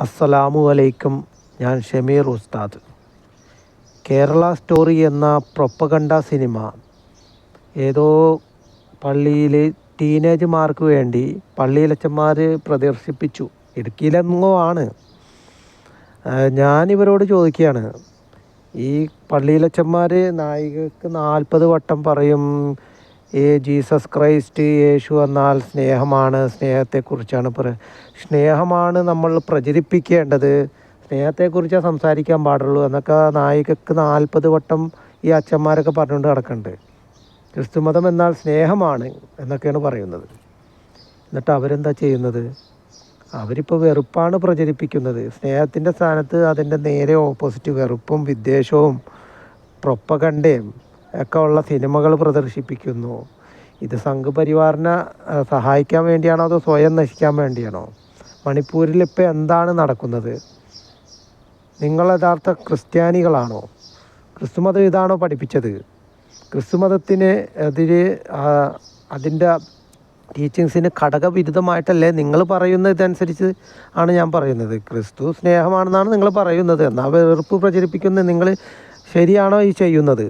അസ്സലാമു അലൈക്കും. ഞാൻ ഷമീർ ഉസ്താദ്. കേരള സ്റ്റോറി എന്ന പ്രൊപ്പകണ്ട സിനിമ ഏതോ പള്ളിയിൽ ടീനേജുമാർക്ക് വേണ്ടി പള്ളിയിലച്ചന്മാർ പ്രദർശിപ്പിച്ചു. ഇടുക്കിയിലെങ്ങോ ആണ്. ഞാനിവരോട് ചോദിക്കുകയാണ് ഈ പള്ളിയിലച്ചന്മാർ നായികക്ക് നാൽപ്പത് വട്ടം പറയും ഈ ജീസസ് ക്രൈസ്റ്റ് യേശു എന്നാൽ സ്നേഹമാണ്. സ്നേഹത്തെക്കുറിച്ചാണ് പറ സ്നേഹമാണ് നമ്മൾ പ്രചരിപ്പിക്കേണ്ടത്. സ്നേഹത്തെക്കുറിച്ച് സംസാരിക്കാൻ പാടുള്ളൂ. എന്നൊക്കെ നായികക്ക് നാൽപ്പത് വട്ടം ഈ അച്ഛന്മാരൊക്കെ പറഞ്ഞുകൊണ്ട് കിടക്കുന്നുണ്ട് ക്രിസ്തുമതം എന്നാൽ സ്നേഹമാണ് എന്നൊക്കെയാണ് പറയുന്നത്. എന്നിട്ട് അവരെന്താ ചെയ്യുന്നത്? അവരിപ്പോൾ വെറുപ്പാണ് പ്രചരിപ്പിക്കുന്നത്. സ്നേഹത്തിന്റെ സ്ഥാനത്ത് അതിന്റെ നേരെ ഓപ്പോസിറ്റ് വെറുപ്പും വിദ്വേഷവും പ്രൊപ്പകണ്ടയും ഒക്കെ ഉള്ള സിനിമകൾ പ്രദർശിപ്പിക്കുന്നു. ഇത് സംഘപരിവാറിനെ സഹായിക്കാൻ വേണ്ടിയാണോ അതോ സ്വയം നശിക്കാൻ വേണ്ടിയാണോ? മണിപ്പൂരിൽ ഇപ്പോൾ എന്താണ് നടക്കുന്നത്? നിങ്ങൾ യഥാർത്ഥ ക്രിസ്ത്യാനികളാണോ? ക്രിസ്തുമതം ഇതാണോ പഠിപ്പിച്ചത്? ക്രിസ്തുമതത്തിന് എതിരെ അതിന്റെ ടീച്ചിങ്സിന് ഘടകവിരുദ്ധമായിട്ടല്ലേ നിങ്ങൾ പറയുന്ന ഇതനുസരിച്ച് ആണ് ഞാൻ പറയുന്നത്. ക്രിസ്തു സ്നേഹമാണെന്നാണ് നിങ്ങൾ പറയുന്നത്. എന്നാൽ വെറുപ്പ് പ്രചരിപ്പിക്കുന്നത് നിങ്ങൾ ശരിയാണോ ഈ ചെയ്യുന്നത്?